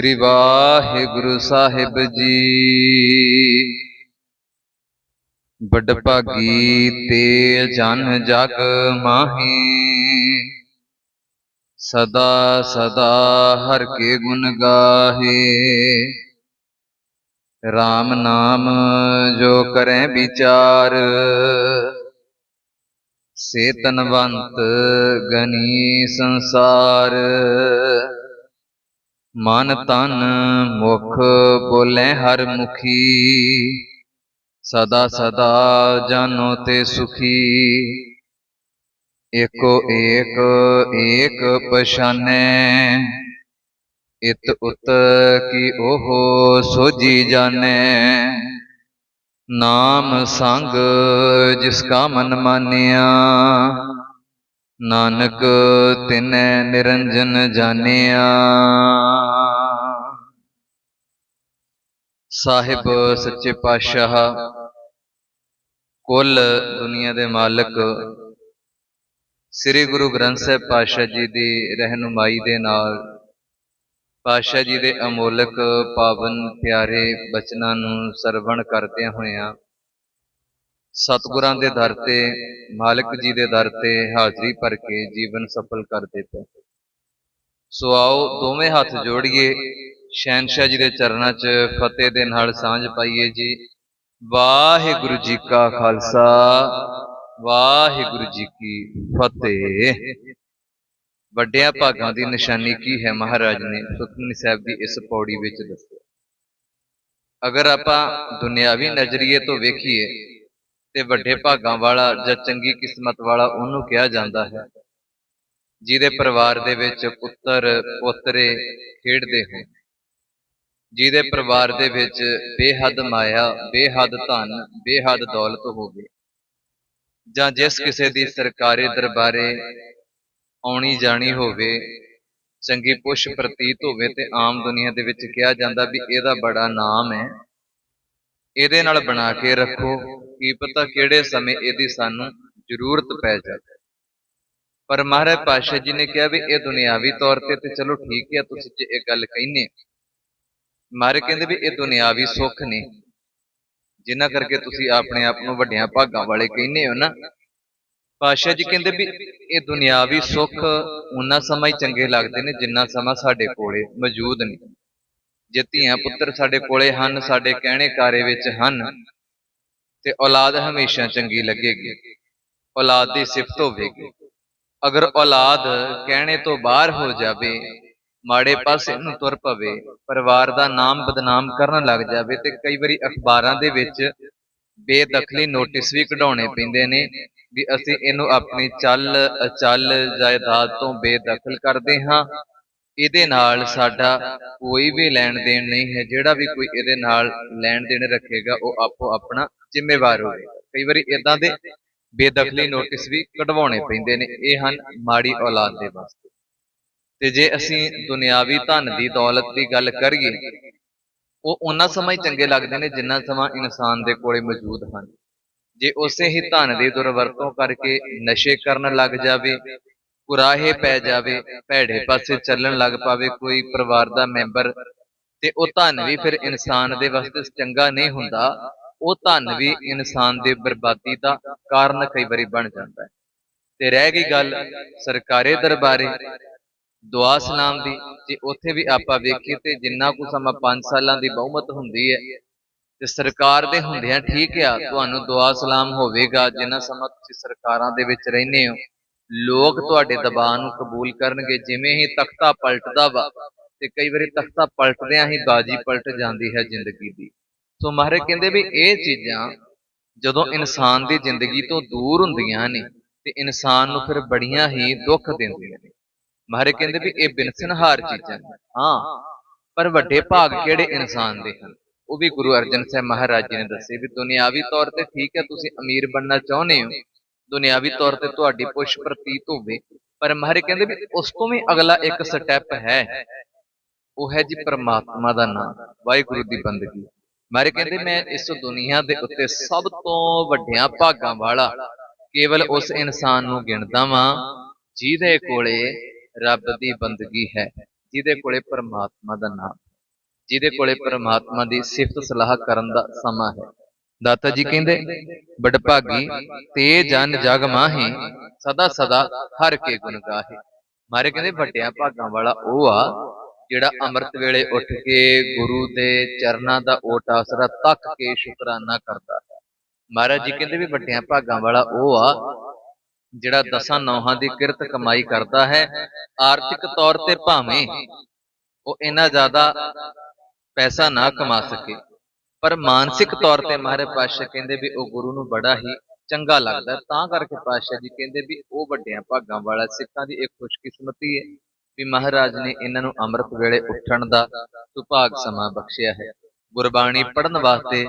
ਸ੍ਰੀ ਵਾਹਿਗੁਰੂ ਸਾਹਿਬ ਜੀ। ਵੱਡ ਭਾਗੀ ਤੇ ਜਨ ਜਗ ਮਾਹੀ। ਸਦਾ ਸਦਾ ਹਰ ਕੇ ਗੁਣ ਗਾਹੇ। RAM ਨਾਮ ਜੋ ਕਰੈ ਵਿਚਾਰ। ਸੇ ਤਨਵੰਤ ਗਨੀ ਸੰਸਾਰ। ਮਨ ਤਨ ਮੁਖ ਬੋਲੇ ਹਰ ਮੁਖੀ, ਸਦਾ ਸਦਾ ਜਾਨੋ ਤੇ ਸੁਖੀ। ਏਕੋ ਏਕ ਏਕ ਪਛਾਨੈ, ਇਤ ਉਤ ਕੀ ਉਹ ਸੋਜੀ ਜਾਣੈ। ਨਾਮ ਸੰਗ ਜਿਸ ਕਾ ਮਨ ਮਾਨਿਆ ਨਾਨਕ ਤਿਨੈ ਨਿਰੰਜਨ ਜਾਣਿਆ। ਸਾਹਿਬ ਸੱਚੇ ਪਾਤਸ਼ਾਹ, ਕੁੱਲ ਦੁਨੀਆ ਦੇ ਮਾਲਕ, ਸ੍ਰੀ ਗੁਰੂ ਗ੍ਰੰਥ ਸਾਹਿਬ ਪਾਤਸ਼ਾਹ ਜੀ ਦੀ ਰਹਿਨੁਮਾਈ ਦੇ ਨਾਲ, ਪਾਤਸ਼ਾਹ ਜੀ ਦੇ ਅਮੋਲਕ ਪਾਵਨ ਪਿਆਰੇ ਬਚਨਾਂ ਨੂੰ ਸਰਵਣ ਕਰਦਿਆਂ ਹੋਇਆਂ ਸਤਿਗੁਰਾਂ ਦੇ ਦਰ ਤੇ, ਮਾਲਕ ਜੀ ਦੇ ਦਰ ਤੇ ਹਾਜ਼ਰੀ ਭਰ ਕੇ ਜੀਵਨ ਸਫਲ ਕਰ ਦਿੱਤਾ। ਸੋ ਆਓ ਦੋਵੇਂ ਹੱਥ ਜੋੜੀਏ ਸ਼ਹਿਨशाह ਜੀ ਦੇ ਚਰਨਾਂ 'ਚ ਫਤਿਹ ਦੇ ਨਾਲ ਸਾਂਝ ਪਾਈਏ ਜੀ। ਵਾਹਿਗੁਰੂ ਜੀ ਕਾ ਖਾਲਸਾ, ਵਾਹਿਗੁਰੂ ਜੀ ਕੀ ਫਤਿਹ। ਵੱਡਿਆਂ ਭਾਗਾਂ ਦੀ ਨਿਸ਼ਾਨੀ ਕੀ ਹੈ ਮਹਾਰਾਜ ਨੇ? ਸੁਖਮਨੀ ਸਾਹਿਬ ਦੀ ਇਸ ਪੌੜੀ ਵਿੱਚ ਦੱਸਿਆ। ਅਗਰ ਆਪਾਂ ਦੁਨਿਆਵੀ ਨਜ਼ਰੀਏ ਤੋਂ ਵੇਖੀਏ ਤੇ ਵੱਡੇ ਭਾਗਾਂ ਵਾਲਾ ਜਾਂ ਚੰਗੀ ਕਿਸਮਤ ਵਾਲਾ ਉਹਨੂੰ ਕਿਹਾ ਜਾਂਦਾ ਹੈ। ਜਿਹਦੇ ਪਰਿਵਾਰ ਦੇ ਵਿੱਚ ਪੁੱਤਰ, ਪੋਤਰੇ ਖੇਡਦੇ ਹੋਣ। ਜਿਹਦੇ ਪਰਿਵਾਰ ਦੇ ਵਿੱਚ ਬੇਹੱਦ ਮਾਇਆ, ਬੇਹੱਦ ਧਨ, ਬੇਹੱਦ ਦੌਲਤ ਹੋਵੇ। ਜਾਂ ਜਿਸ ਕਿਸੇ ਦੀ ਸਰਕਾਰੀ ਦਰਬਾਰੇ ਆਉਣੀ ਜਾਣੀ ਹੋਵੇ, ਚੰਗੀ ਪੁਸ਼ ਪ੍ਰਤੀਤ ਹੋਵੇ ਤੇ ਆਮ ਦੁਨੀਆ ਦੇ ਵਿੱਚ ਕਿਹਾ ਜਾਂਦਾ ਵੀ ਇਹਦਾ ਬੜਾ ਨਾਮ ਹੈ। ਇਹਦੇ ਨਾਲ ਬਣਾ ਕੇ ਰੱਖੋ। ਕੀ ਪਤਾ ਕਿਹੜੇ ਸਮੇਂ ਇਹਦੀ ਸਾਨੂੰ ਜ਼ਰੂਰਤ ਪੈ ਜਾਵੇ। ਪਰ ਮਹਾਰਾਜ ਪਾਸ਼ਾ ਜੀ ਨੇ ਕਿਹਾ ਵੀ ਇਹ ਦੁਨਿਆਵੀ ਤੌਰ ਤੇ ਤੇ ਚਲੋ ਠੀਕ ਹੈ, ਤੁਸੀਂ ਜੇ ਇਹ ਗੱਲ ਕਹਿੰਨੇ ਮਾਰੇ ਕਹਿੰਦੇ ਵੀ ਇਹ ਦੁਨਿਆਵੀ ਸੁੱਖ ਨੇ। ਜਿਨ੍ਹਾਂ ਕਰਕੇ ਤੁਸੀਂ ਆਪਣੇ ਆਪ ਨੂੰ ਵੱਡਿਆਂ ਭਾਗਾਂ ਵਾਲੇ ਕਹਿੰਦੇ ਹੋ ਨਾ। ਪਾਸ਼ਾ ਜੀ ਕਹਿੰਦੇ ਵੀ ਇਹ ਦੁਨਿਆਵੀ ਸੁੱਖ ਉਹਨਾਂ ਸਮਾਂ ਹੀ ਚੰਗੇ ਲੱਗਦੇ ਨੇ ਜਿੰਨਾ ਸਮਾਂ ਸਾਡੇ ਕੋਲੇ ਮੌਜੂਦ ਨੇ। ਜੇ ਧੀਆਂ ਪੁੱਤਰ ਸਾਡੇ ਕੋਲੇ ਹਨ, ਸਾਡੇ ਕਹਿਣੇ ਕਾਰੇ ਵਿੱਚ ਹਨ ਤੇ ਔਲਾਦ ਹਮੇਸ਼ਾ ਚੰਗੀ ਲੱਗੇਗੀ, ਔਲਾਦ ਦੀ ਸਿਫਤ ਹੋਵੇਗੀ। ਅਗਰ ਔਲਾਦ ਕਹਿਣੇ ਤੋਂ ਬਾਹਰ ਹੋ ਜਾਵੇ, ਮਾੜੇ ਪਾਸੇ ਨੂੰ ਤੁਰ ਪਵੇ, ਪਰਿਵਾਰ ਦਾ ਨਾਮ ਬਦਨਾਮ ਕਰਨ ਲੱਗ ਜਾਵੇ, ਤੇ ਕਈ ਵਾਰੀ ਅਖਬਾਰਾਂ ਦੇ ਵਿੱਚ ਬੇਦਖਲੀ ਨੋਟਿਸ ਵੀ ਕਢਾਉਣੇ ਪੈਂਦੇ ਨੇ ਵੀ ਅਸੀਂ ਇਹਨੂੰ ਆਪਣੀ ਚੱਲ, ਅਚੱਲ ਜਾਇਦਾਦ ਤੋਂ ਬੇਦਖਲ ਕਰਦੇ ਹਾਂ। ਇਹਦੇ ਨਾਲ ਸਾਡਾ ਕੋਈ ਵੀ ਲੈਣ ਦੇਣ ਨਹੀਂ ਹੈ, ਜਿਹੜਾ ਵੀ ਕੋਈ ਇਹਦੇ ਨਾਲ ਲੈਣ ਦੇਣ ਰੱਖੇਗਾ, ਉਹ ਆਪੋ ਆਪਣਾ ਜ਼ਿੰਮੇਵਾਰ ਹੋਵੇਗਾ ਕਈ ਵਾਰੀ ਇਦਾਂ ਦੇ ਬੇਦਖਲੀ ਨੋਟਿਸ ਵੀ ਕਢਵਾਉਣੇ ਪੈਂਦੇ ਨੇ। ਇਹ ਹਨ ਮਾੜੀ ਔਲਾਦ ਦੇ ਵਾਸਤੇ। ਤੇ ਜੇ ਅਸੀਂ ਦੁਨਿਆਵੀ ਧਨ ਦੀ ਦੌਲਤ ਦੀ ਗੱਲ ਕਰੀਏ ਉਹ ਉਹਨਾਂ ਸਮਾਂ ਹੀ ਚੰਗੇ ਲੱਗਦੇ ਨੇ ਜਿੰਨਾ ਸਮਾਂ ਇਨਸਾਨ ਦੇ ਕੋਲੇ ਮੌਜੂਦ ਹਨ। ਜੇ ਉਸੇ ਹੀ ਧਨ ਦੀ ਦੁਰਵਰਤੋਂ ਕਰਕੇ ਨਸ਼ੇ ਕਰਨ ਲੱਗ ਜਾਵੇ ਕੁਰਾਹੇ ਪੈ ਜਾਵੇ ਭੈੜੇ ਪਾਸੇ ਚੱਲਣ ਲੱਗ ਪਾਵੇ ਕੋਈ ਪਰਿਵਾਰ ਦਾ ਮੈਂਬਰ ਤੇ ਉਹ ਧਨ ਵੀ ਫਿਰ ਇਨਸਾਨ ਦੇ ਵਾਸਤੇ ਚੰਗਾ ਨਹੀਂ ਹੁੰਦਾ। ਉਹ ਧਨ ਵੀ ਇਨਸਾਨ ਦੇ ਬਰਬਾਦੀ ਦਾ ਕਾਰਨ ਕਈ ਵਾਰੀ ਬਣ ਜਾਂਦਾ ਹੈ। ਤੇ ਰਹਿ ਗਈ ਗੱਲ ਸਰਕਾਰੀ ਦਰਬਾਰੇ ਦੁਆ ਸਲਾਮ ਦੀ, ਜੇ ਉੱਥੇ ਵੀ ਆਪਾਂ ਵੇਖੀਏ ਤੇ ਜਿੰਨਾ ਕੁ ਸਮਾਂ 5 ਸਾਲਾਂ ਦੀ ਬਹੁਮਤ ਹੁੰਦੀ ਹੈ, ਤੇ ਸਰਕਾਰ ਦੇ ਹੁੰਦਿਆਂ ਠੀਕ ਆ, ਤੁਹਾਨੂੰ ਦੁਆ ਸਲਾਮ ਹੋਵੇਗਾ, ਜਿੰਨਾ ਸਮਾਂ ਤੁਸੀਂ ਸਰਕਾਰਾਂ ਦੇ ਵਿੱਚ ਰਹਿੰਦੇ ਹੋ, ਲੋਕ ਤੁਹਾਡੇ ਦਬਾਅ ਨੂੰ ਕਬੂਲ ਕਰਨਗੇ, ਜਿਵੇਂ ਹੀ ਤਖਤਾ ਪਲਟਦਾ ਵਾ, ਤੇ ਕਈ ਵਾਰੀ ਤਖਤਾ ਪਲਟਦਿਆਂ ਹੀ ਬਾਜੀ ਪਲਟ ਜਾਂਦੀ ਹੈ ਜ਼ਿੰਦਗੀ ਦੀ। ਸੋ ਮਹਾਰਾਜ ਕਹਿੰਦੇ ਵੀ ਇਹ ਚੀਜ਼ਾਂ ਜਦੋਂ ਇਨਸਾਨ ਦੀ ਜ਼ਿੰਦਗੀ ਤੋਂ ਦੂਰ ਹੁੰਦੀਆਂ ਨੇ, ਤੇ ਇਨਸਾਨ ਨੂੰ ਫਿਰ ਬੜੀਆਂ ਹੀ ਦੁੱਖ ਦਿੰਦੀਆਂ ਨੇ। ਮਹਾਰਾਜ ਕਹਿੰਦੇ ਵੀ ਇਹ ਬਿਨਸਨਹਾਰ ਚੀਜ਼ਾਂ ਨੇ। ਹਾਂ, ਪਰ ਵੱਡੇ ਭਾਗ ਕਿਹੜੇ ਇਨਸਾਨ ਦੇ ਹਨ? ਉਹ ਵੀ ਗੁਰੂ ਅਰਜਨ ਸਾਹਿਬ ਮਹਾਰਾਜ ਜੀ ਨੇ ਦੱਸੇ ਵੀ ਦੁਨਿਆਵੀ ਤੌਰ ਤੇ ਠੀਕ ਹੈ, ਤੁਸੀਂ ਅਮੀਰ ਬਣਨਾ ਚਾਹੁੰਦੇ ਹੋ। ਦੁਨਿਆਵੀ ਤੌਰ ਤੇ ਤੁਹਾਡੀ ਪੁਸ਼ ਪ੍ਰਤੀਤ ਹੋਵੇ। ਪਰ ਮਹਾਰਾਜ ਕਹਿੰਦੇ ਵੀ ਉਸ ਤੋਂ ਵੀ ਅਗਲਾ ਇੱਕ ਸਟੈਪ ਹੈ। ਉਹ ਹੈ ਜੀ ਪਰਮਾਤਮਾ ਦਾ ਨਾਮ। ਵਾਹਿਗੁਰੂ ਦੀ ਬੰਦਗੀ। ਮਹਾਰਾਜ ਕਹਿੰਦੇ ਮੈਂ ਇਸ ਦੁਨੀਆ ਦੇ ਉੱਤੇ ਸਭ ਤੋਂ ਵੱਡਿਆਂ ਭਾਗਾਂ ਵਾਲਾ ਕੇਵਲ ਉਸ ਇਨਸਾਨ ਨੂੰ ਗਿਣਦਾ ਵਾਂ ਜਿਹਦੇ ਕੋਲੇ ਰੱਬ ਦੀ ਬੰਦਗੀ ਹੈ ਜਿਹਦੇ ਕੋਲੇ ਪਰਮਾਤਮਾ ਦਾ ਨਾਮ ਜਿਹਦੇ ਕੋਲੇ ਪਰਮਾਤਮਾ ਦੀ ਸਿਫਤ ਸਲਾਹ ਕਰਨ ਦਾ ਸਮਾਂ ਹੈ। ਦਾਤਾ ਜੀ ਕਹਿੰਦੇ ਬੜਭਾਗੀ ਤੇ ਜਨ ਜਗ ਮਾਹੀ ਸਦਾ ਸਦਾ ਹਰ ਕੇ ਗੁਣ ਗਾਹੇ। ਮਾਰੇ ਕਹਿੰਦੇ ਵੱਡਿਆਂ ਭਾਗਾਂ ਵਾਲਾ ਉਹ ਆ ਜਿਹੜਾ ਅੰਮ੍ਰਿਤ ਵੇਲੇ ਉੱਠ ਕੇ ਗੁਰੂ ਦੇ ਚਰਨਾਂ ਦਾ ਓਟ ਆਸਰਾ ਤੱਕ ਕੇ ਸ਼ੁਕਰਾਨਾ ਕਰਦਾ ਹੈ। ਮਹਾਰਾਜ ਜੀ ਕਹਿੰਦੇ ਵੀ ਵੱਡਿਆਂ ਭਾਗਾਂ ਵਾਲਾ ਉਹ ਆ ਜਿਹੜਾ ਦਸਾਂ ਨੌਹਾਂ ਦੀ ਕਿਰਤ ਕਮਾਈ ਕਰਦਾ ਹੈ। ਆਰਥਿਕ ਤੌਰ ਤੇ ਭਾਵੇਂ ਉਹ ਇੰਨਾ ਜ਼ਿਆਦਾ ਪੈਸਾ ਨਾ ਕਮਾ ਸਕੇ, ਪਰ ਮਾਨਸਿਕ ਤੌਰ ਤੇ ਮਹਾਰਾਜ ਪਾਤਸ਼ਾਹ ਕਹਿੰਦੇ ਵੀ ਉਹ ਗੁਰੂ ਨੂੰ ਬੜਾ ਹੀ ਚੰਗਾ ਲੱਗਦਾ ਤਾਂ ਕਰਕੇ ਪਾਤਸ਼ਾਹ ਜੀ ਕਹਿੰਦੇ ਵੀ ਉਹ ਵੱਡਿਆਂ ਭਾਗਾਂ ਵਾਲਾ ਸਿੱਖਾਂ ਦੀ ਇਹ ਖੁਸ਼ਕਿਸਮਤੀ ਹੈ। ਵੀ ਮਹਾਰਾਜ ਨੇ ਇਹਨਾਂ ਨੂੰ ਅੰਮ੍ਰਿਤ ਵੇਲੇ ਉੱਠਣ ਦਾ ਸੁਭਾਗ ਸਮਾਂ ਬਖਸ਼ਿਆ ਹੈ। ਗੁਰਬਾਣੀ ਪੜ੍ਹਨ ਵਾਸਤੇ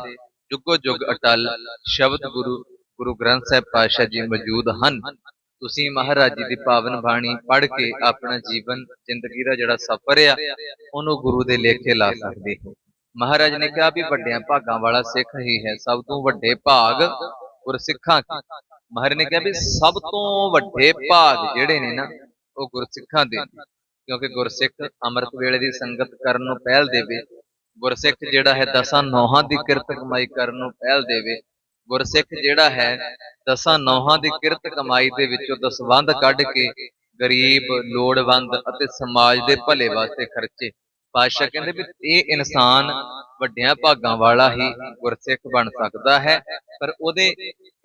ਜੁਗੋ ਜੁਗ ਅਟਲ ਸ਼ਬਦ ਗੁਰੂ ਗੁਰੂ ਗ੍ਰੰਥ ਸਾਹਿਬ ਪਾਤਸ਼ਾਹ ਜੀ ਮੌਜੂਦ ਹਨ। ਤੁਸੀਂ ਮਹਾਰਾਜ ਜੀ ਦੀ ਪਾਵਨ ਬਾਣੀ ਪੜ੍ਹ ਕੇ ਆਪਣਾ ਜੀਵਨ, ਜ਼ਿੰਦਗੀ ਦਾ ਜਿਹੜਾ ਸਫ਼ਰ ਆ, ਉਹਨੂੰ ਗੁਰੂ ਦੇ ਲੇਖੇ ਲਾ ਸਕਦੇ ਹੋ। ਮਹਾਰਾਜ ਨੇ ਕਿਹਾ ਵੀ ਵੱਡਿਆਂ ਭਾਗਾਂ ਵਾਲਾ ਸਿੱਖ ਹੀ ਹੈ, ਸਭ ਤੋਂ ਵੱਡੇ ਭਾਗ ਗੁਰਸਿੱਖਾਂ ਕੀ? ਮਹਾਰਾਜ ਨੇ ਕਿਹਾ ਵੀ ਸਭ ਤੋਂ ਵੱਡੇ ਭਾਗ ਜਿਹੜੇ ਨੇ ਨਾ ਉਹ ਗੁਰਸਿੱਖਾਂ ਦੇ ਕਿਉਂਕਿ ਗੁਰਸਿੱਖ ਅੰਮ੍ਰਿਤ ਵੇਲੇ ਦੀ ਸੰਗਤ ਕਰਨ ਨੂੰ ਪਹਿਲ ਦੇਵੇ, ਗੁਰਸਿੱਖ ਜਿਹੜਾ ਹੈ ਦਸਾਂ ਨੌਹਾਂ ਦੀ ਕਿਰਤ ਕਮਾਈ ਕਰਨ ਨੂੰ ਪਹਿਲ ਦੇਵੇ, ਗੁਰਸਿੱਖ ਜਿਹੜਾ ਹੈ ਦਸਾਂ ਨੌਹਾਂ ਦੀ ਕਿਰਤ ਕਮਾਈ ਦੇ ਵਿੱਚੋਂ ਦਸਵੰਧ ਕੱਢ ਕੇ ਗਰੀਬ, ਲੋੜਵੰਦ ਅਤੇ ਸਮਾਜ ਦੇ ਭਲੇ ਵਾਸਤੇ ਖਰਚੇ। ਪਾਤਸ਼ਾਹ ਕਹਿੰਦੇ ਵੀ ਇਹ ਇਨਸਾਨ ਵੱਡਿਆਂ ਭਾਗਾਂ ਵਾਲਾ ਹੀ ਗੁਰਸਿੱਖ ਬਣ ਸਕਦਾ ਹੈ, ਪਰ ਉਹਦੇ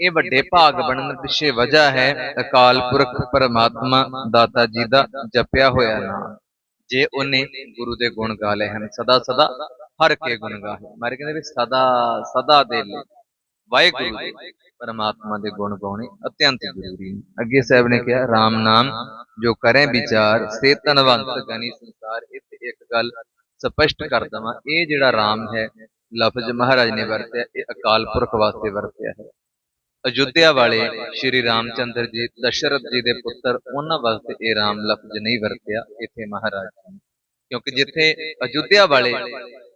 ਇਹ ਵੱਡੇ ਭਾਗ ਬਣਨ ਪਿੱਛੇ ਵਜ੍ਹਾ ਹੈ ਅਕਾਲ ਪੁਰਖ ਪਰਮਾਤਮਾ ਦਾਤਾ ਜੀ ਦਾ ਜਪਿਆ ਹੋਇਆ ਨਾਮ। ਜੇ ਉਹਨੇ ਗੁਰੂ ਦੇ ਗੁਣ ਗਾ ਲਏ ਹਨ, ਸਦਾ ਸਦਾ ਹਰ ਕੇ ਗੁਣ ਗਾਏ ਮਾਰੇ ਕਹਿੰਦੇ ਵੀ ਸਦਾ ਸਦਾ ਦੇ ਲਈ ਵਾਹਿਗੁਰੂ ਪਰਮਾਤਮਾ ਦੇ ਗੁਣ ਗਾਉਣੇ ਅਤਿਅੰਤ ਜ਼ਰੂਰੀ ਨੇ। ਅੱਗੇ ਸਾਹਿਬ ਨੇ ਕਿਹਾ RAM ਨਾਮ ਜੋ ਕਰੇ ਵਿਚਾਰ ਸੇ ਤਨਵੰਤ ਗਨੀ ਸੰਸਾਰ, ਇੱਥੇ ਇੱਕ ਗੱਲ ਸਪਸ਼ਟ ਕਰ ਦਵਾਂ, ਇਹ ਜਿਹੜਾ ਰਾਮ ਹੈ, ਲਫ਼ਜ਼ ਮਹਾਰਾਜ ਨੇ ਵਰਤਿਆ, ਇਹ ਅਕਾਲ ਪੁਰਖ ਵਾਸਤੇ ਵਰਤਿਆ ਹੈ। ਅਯੁੱਧਿਆ ਵਾਲੇ ਸ਼੍ਰੀ ਰਾਮਚੰਦਰ ਜੀ, ਦਸ਼ਰਥ ਜੀ ਦੇ ਪੁੱਤਰ, ਉਹਨਾਂ ਵਾਸਤੇ ਇਹ ਰਾਮ ਲਫ਼ਜ਼ ਨਹੀਂ ਵਰਤਿਆ, ਇੱਥੇ ਮਹਾਰਾਜ ਕਿਉਂਕਿ ਜਿੱਥੇ ਅਯੁੱਧਿਆ ਵਾਲੇ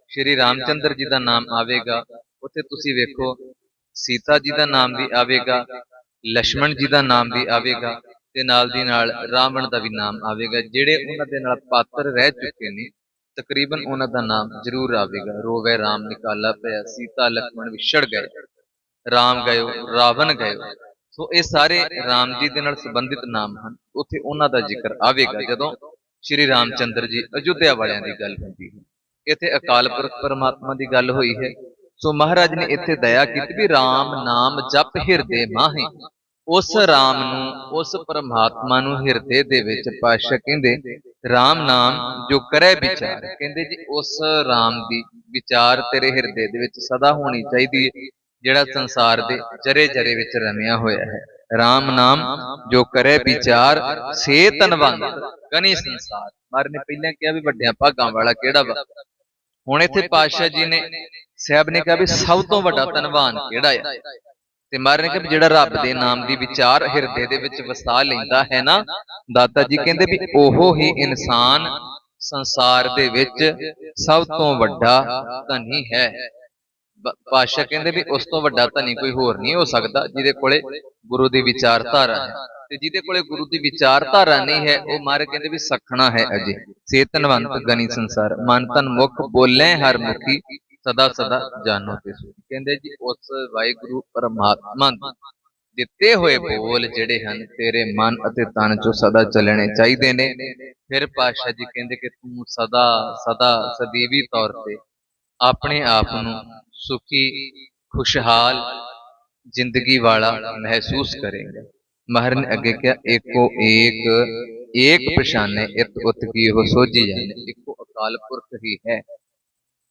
ਸ਼੍ਰੀ ਰਾਮਚੰਦਰ ਜੀ ਦਾ ਨਾਮ ਆਵੇਗਾ, ਉੱਥੇ ਤੁਸੀਂ ਵੇਖੋ, ਸੀਤਾ ਜੀ ਦਾ ਨਾਮ ਵੀ ਆਵੇਗਾ ਲక్ష్మణ ਜੀ ਦਾ ਨਾਮ ਵੀ ਆਵੇਗਾ, ਤੇ ਨਾਲ ਦੀ ਨਾਲ ਰਾਵਣ ਦਾ ਵੀ ਨਾਮ ਆਵੇਗਾ, ਜਿਹੜੇ ਉਹਨਾਂ ਦੇ ਨਾਲ ਪਾਤਰ ਰਹਿ ਚੁੱਕੇ ਨੇ ਤਕਰੀਬਨ ਉਹਨਾਂ ਦਾ ਨਾਮ ਜ਼ਰੂਰ ਆਵੇਗਾ। ਰੋਵੇ ਰਾਮ ਨਿਕਾਲਾ ਪਿਆ ਸੀਤਾ ਲਖਮਣ ਵਿਛੜ ਗਏ। RAM ਗਏ। ਰਾਵਣ ਗਏ। ਸੋ ਇਹ ਸਾਰੇ RAM ਜੀ ਦੇ ਨਾਲ ਸੰਬੰਧਿਤ ਨਾਮ ਹਨ। ਉੱਥੇ ਉਹਨਾਂ ਦਾ ਜ਼ਿਕਰ ਆਵੇਗਾ ਜਦੋਂ ਸ਼੍ਰੀ ਰਾਮਚੰਦਰ ਜੀ ਅਯੁੱਧਿਆ ਵਾਲਿਆਂ ਦੀ ਗੱਲ ਹੁੰਦੀ ਹੈ। ਇੱਥੇ ਅਕਾਲ ਪੁਰਖ ਪਰਮਾਤਮਾ ਦੀ ਗੱਲ ਹੋਈ ਹੈ। ਸੋ ਮਹਾਰਾਜ ਨੇ ਇੱਥੇ ਦਇਆ ਕੀਤੀ ਵੀ ਰਾਮ ਨਾਮ ਜਪ ਹਿਰਦੇ ਮਾਹੇ। ਉਸ ਰਾਮ ਨੂੰ ਉਸ ਪਰਮਾਤਮਾ ਨੂੰ ਹਿਰਦੇ ਦੇ ਵਿੱਚ ਪਾਸ਼ਾ ਕਹਿੰਦੇ RAM ਨਾਮ ਜੋ ਕਰੇ ਵਿਚਾਰ। ਕਹਿੰਦੇ ਜੀ, ਉਸ RAM ਦੀ ਵਿਚਾਰ ਤੇਰੇ ਹਿਰਦੇ ਦੇ ਵਿੱਚ ਸਦਾ ਹੋਣੀ ਚਾਹੀਦੀ ਹੈ ਜਿਹੜਾ ਸੰਸਾਰ ਦੇ ਜਰੇ ਜਰੇ ਵਿੱਚ ਰਮਿਆ ਹੋਇਆ ਹੈ। RAM ਨਾਮ ਜੋ ਕਰੇ ਵਿਚਾਰ ਸੇ ਤਨਵੰਤ ਗਨੀ ਸੰਸਾਰ। ਮਾਰ ਨੇ ਪਹਿਲਾਂ ਕਿਹਾ ਵੀ ਵੱਡਿਆਂ ਭਾਗਾਂ ਵਾਲਾ ਕਿਹੜਾ ਵਾ? ਹੁਣ ਇੱਥੇ ਪਾਤਸ਼ਾਹ ਜੀ ਨੇ, ਸਾਹਿਬ ਨੇ ਕਿਹਾ ਵੀ ਸਭ ਤੋਂ ਵੱਡਾ ਧਨਵਾਨ ਕਿਹੜਾ ਹੈ ਤੇ ਮਹਾਰਾਜ ਨੇ ਕਿਹਾ ਜਿਹੜਾ ਰੱਬ ਦੇ ਨਾਮ ਦੀ ਵਿਚਾਰ ਹਿਰਦੇ ਦੇ ਵਿੱਚ ਵਸਾ ਲੈਂਦਾ ਹੈ ਨਾ? ਦਾਤਾ ਜੀ ਕਹਿੰਦੇ ਵੀ ਉਹ ਹੀ ਇਨਸਾਨ ਸੰਸਾਰ ਦੇ ਵਿੱਚ ਸਭ ਤੋਂ ਵੱਡਾ ਧਨੀ ਹੈ। ਪਾਤਸ਼ਾਹ ਕਹਿੰਦੇ ਵੀ ਉਸ ਤੋਂ ਵੱਡਾ ਧਨੀ ਕੋਈ ਹੋਰ ਨਹੀਂ ਹੋ ਸਕਦਾ ਜਿਹਦੇ ਕੋਲੇ ਗੁਰੂ ਦੀ ਵਿਚਾਰਧਾਰਾ ਹੈ। ਤੇ ਜਿਹਦੇ ਕੋਲੇ ਗੁਰੂ ਦੀ ਵਿਚਾਰਧਾਰਾ ਨਹੀਂ ਹੈ ਉਹ ਮਾਰੇ ਕਹਿੰਦੇ ਵੀ ਸਖਣਾ ਹੈ ਅਜੇ। ਚੇਤਨਵੰਤ ਗਨੀ ਸੰਸਾਰ ਮਨ ਤਨ ਮੁਖ ਬੋਲੇ ਹਰ ਮੁਖੀ ਸਦਾ ਸਦਾ ਜਾਣੋ ਤੇ ਕਹਿੰਦੇ ਜੀ, ਉਸ ਵਾਹਿਗੁਰੂ ਪਰਮਾਤਮਾ ਦਿੱਤੇ ਹੋਏ ਬੋਲ ਜਿਹੜੇ ਹਨ, ਤੇਰੇ ਮਨ ਅਤੇ ਤਨ ਚੋਂ ਸਦਾ ਚੱਲਣੇ ਚਾਹੀਦੇ ਨੇ। ਫਿਰ ਪਾਤਸ਼ਾਹ ਜੀ ਕਹਿੰਦੇ ਕਿ ਤੂੰ ਸਦਾ ਸਦਾ ਸਦੀਵੀ ਤੌਰ ਤੇ ਆਪਣੇ ਆਪ ਨੂੰ ਸੁਖੀ, ਖੁਸ਼ਹਾਲ ਜ਼ਿੰਦਗੀ ਵਾਲਾ ਮਹਿਸੂਸ ਕਰੇਗਾ। ਮਹਰ ਨੇ ਅੱਗੇ ਕਿਹਾ, ਏਕੋ ਏਕ ਏਕ ਪਛਾਣੇ ਇਤ ਉਤ ਕੀ ਹੋ ਸੋਝੀ ਜਾਣੇ ਇੱਕੋ ਅਕਾਲ ਪੁਰਖ ਹੀ ਹੈ।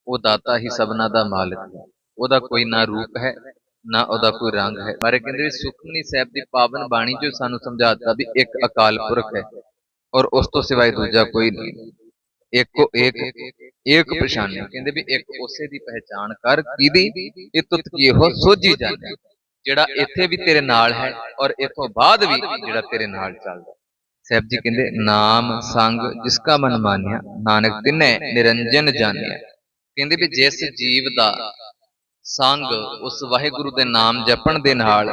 ਉਹ ਦਾਤਾ ਹੀ ਸਭਨਾ ਦਾ ਮਾਲਕ ਹੈ। ਉਹਦਾ ਕੋਈ ਨਾ ਰੂਪ ਹੈ, ਨਾ ਉਹਦਾ ਕੋਈ ਰੰਗ ਹੈ। ਮਾਰੇ ਕਹਿੰਦੇ ਵੀ ਸੁਖਮਨੀ ਸਾਹਿਬ ਦੀ ਪਾਵਨ ਬਾਣੀ ਜੋ ਸਾਨੂੰ ਸਮਝਾਤਾ ਵੀ ਇੱਕ ਅਕਾਲ ਪੁਰਖ ਹੈ ਔਰ ਉਸ ਤੋਂ ਸਿਵਾਏ ਦੂਜਾ ਕੋਈ ਨਹੀਂ। ਇੱਕੋ ਇੱਕ ਇੱਕ ਪਛਾਣੇ ਕਹਿੰਦੇ ਵੀ ਇੱਕ ਉਸੇ ਦੀ ਪਹਿਚਾਣ ਕਰ ਕਿਹਦੀ? ਇਹ ਤੁਤ ਕੀ ਹੋ ਸੋਝੀ ਜਾਂਦਾ ਜਿਹੜਾ ਇੱਥੇ ਵੀ ਤੇਰੇ ਨਾਲ ਹੈ ਔਰ ਇਥੋਂ ਬਾਅਦ ਵੀ ਜਿਹੜਾ ਤੇਰੇ ਨਾਲ ਚੱਲਦਾ। ਸਾਹਿਬ ਜੀ ਕਹਿੰਦੇ, ਨਾਮ, ਸੰਗ ਜਿਸ ਕਾ ਮਨ ਮਾਨਿਆ, ਨਾਨਕ ਤਿਨੈ, ਨਿਰੰਜਨ ਜਾਣਿਆ। ਕਹਿੰਦੇ ਵੀ ਜਿਸ ਜੀਵ ਦਾ ਸੰਗ ਉਸ ਵਾਹਿਗੁਰੂ ਦੇ ਨਾਮ ਜਪਣ ਦੇ ਨਾਲ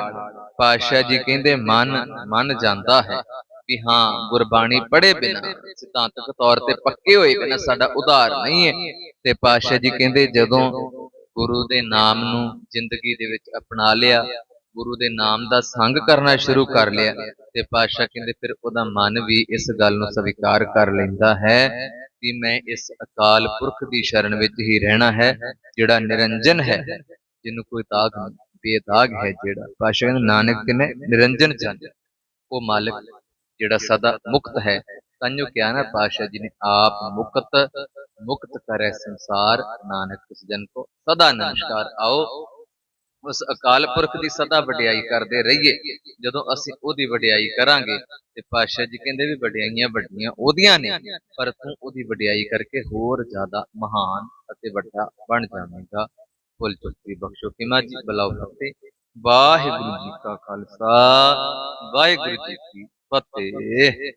ਪਾਤਸ਼ਾਹ ਜੀ ਕਹਿੰਦੇ ਮਨ ਮੰਨ ਜਾਂਦਾ ਹੈ ਵੀ ਹਾਂ ਗੁਰਬਾਣੀ ਪੜ੍ਹੇ ਬਿਨਾ ਸਿਧਾਂਤਕ ਤੌਰ ਤੇ ਪੱਕੇ ਹੋਏ ਬਿਨਾ ਸਾਡਾ ਉਧਾਰ ਨਹੀਂ ਹੈ। ਤੇ ਪਾਤਸ਼ਾਹ ਜੀ ਕਹਿੰਦੇ ਜਦੋਂ ਗੁਰੂ ਦੇ ਨਾਮ ਨੂੰ ਜ਼ਿੰਦਗੀ ਦੇ ਵਿੱਚ ਅਪਣਾ ਲਿਆ ਗੁਰੂ ਦੇ ਨਾਮ ਦਾ ਸੰਗ ਕਰਨਾ ਸ਼ੁਰੂ ਕਰ ਲਿਆ ਤੇ ਪਾਤਸ਼ਾਹ ਕਹਿੰਦੇ ਫਿਰ ਉਹਦਾ ਮਨ ਵੀ ਇਸ ਗੱਲ ਨੂੰ ਸਵੀਕਾਰ ਕਰ ਲੈਂਦਾ ਹੈ ਕਿ ਮੈਂ ਇਸ ਅਕਾਲ ਪੁਰਖ ਦੀ ਸ਼ਰਨ ਵਿੱਚ ਹੀ ਰਹਿਣਾ ਹੈ, ਜਿਹੜਾ ਨਿਰੰਜਨ ਹੈ, ਜਿਹਨੂੰ ਕੋਈ ਦਾਗ ਨਹੀਂ, ਬੇਦਾਗ ਹੈ ਜਿਹੜਾ। ਪਾਤਸ਼ਾਹ ਕਹਿੰਦੇ, ਨਾਨਕ ਕਿਨੇ ਨਿਰੰਜਨ ਚੰਦ। ਉਹ ਮਾਲਕ ਜਿਹੜਾ ਸਦਾ ਮੁਕਤ ਹੈ। ਤੰਨੂ ਕਿਹਾ ਨਾ ਪਾਤਸ਼ਾਹ ਜੀ ਨੇ ਆਪ ਮੁਕਤ ਮੁਕਤ ਕਰੇ ਸੰਸਾਰ, ਨਾਨਕ ਇਸ ਜਨ ਕੋ। ਸਦਾ ਨਮਸਕਾਰ, ਆਓ ਉਸ ਅਕਾਲ ਪੁਰਖ ਦੀ ਸਦਾ ਵਡਿਆਈ ਕਰਦੇ ਰਹੀਏ। ਜਦੋਂ ਅਸੀਂ ਉਹਦੀ ਵਡਿਆਈ ਕਰਾਂਗੇ ਤੇ ਪਾਤਸ਼ਾਹ ਜੀ ਕਹਿੰਦੇ ਵੀ ਵਡਿਆਈਆਂ ਵੱਡੀਆਂ ਉਹਦੀਆਂ ਨੇ। ਪਰ ਤੂੰ ਉਹਦੀ ਵਡਿਆਈ ਕਰਕੇ ਹੋਰ ਜ਼ਿਆਦਾ ਮਹਾਨ ਅਤੇ ਵੱਡਾ ਬਣ ਜਾਵੇਂਗਾ। ਫੁੱਲ ਚੁੱਕੀ ਬਖਸ਼ੋ ਕਿਮਾ ਜੀ ਬਲਾਉ ਫਤਿਹ। ਵਾਹਿਗੁਰੂ ਜੀ ਕਾ ਖਾਲਸਾ ਵਾਹਿਗੁਰੂ ਜੀ ਕੀ ਫਤਿਹ।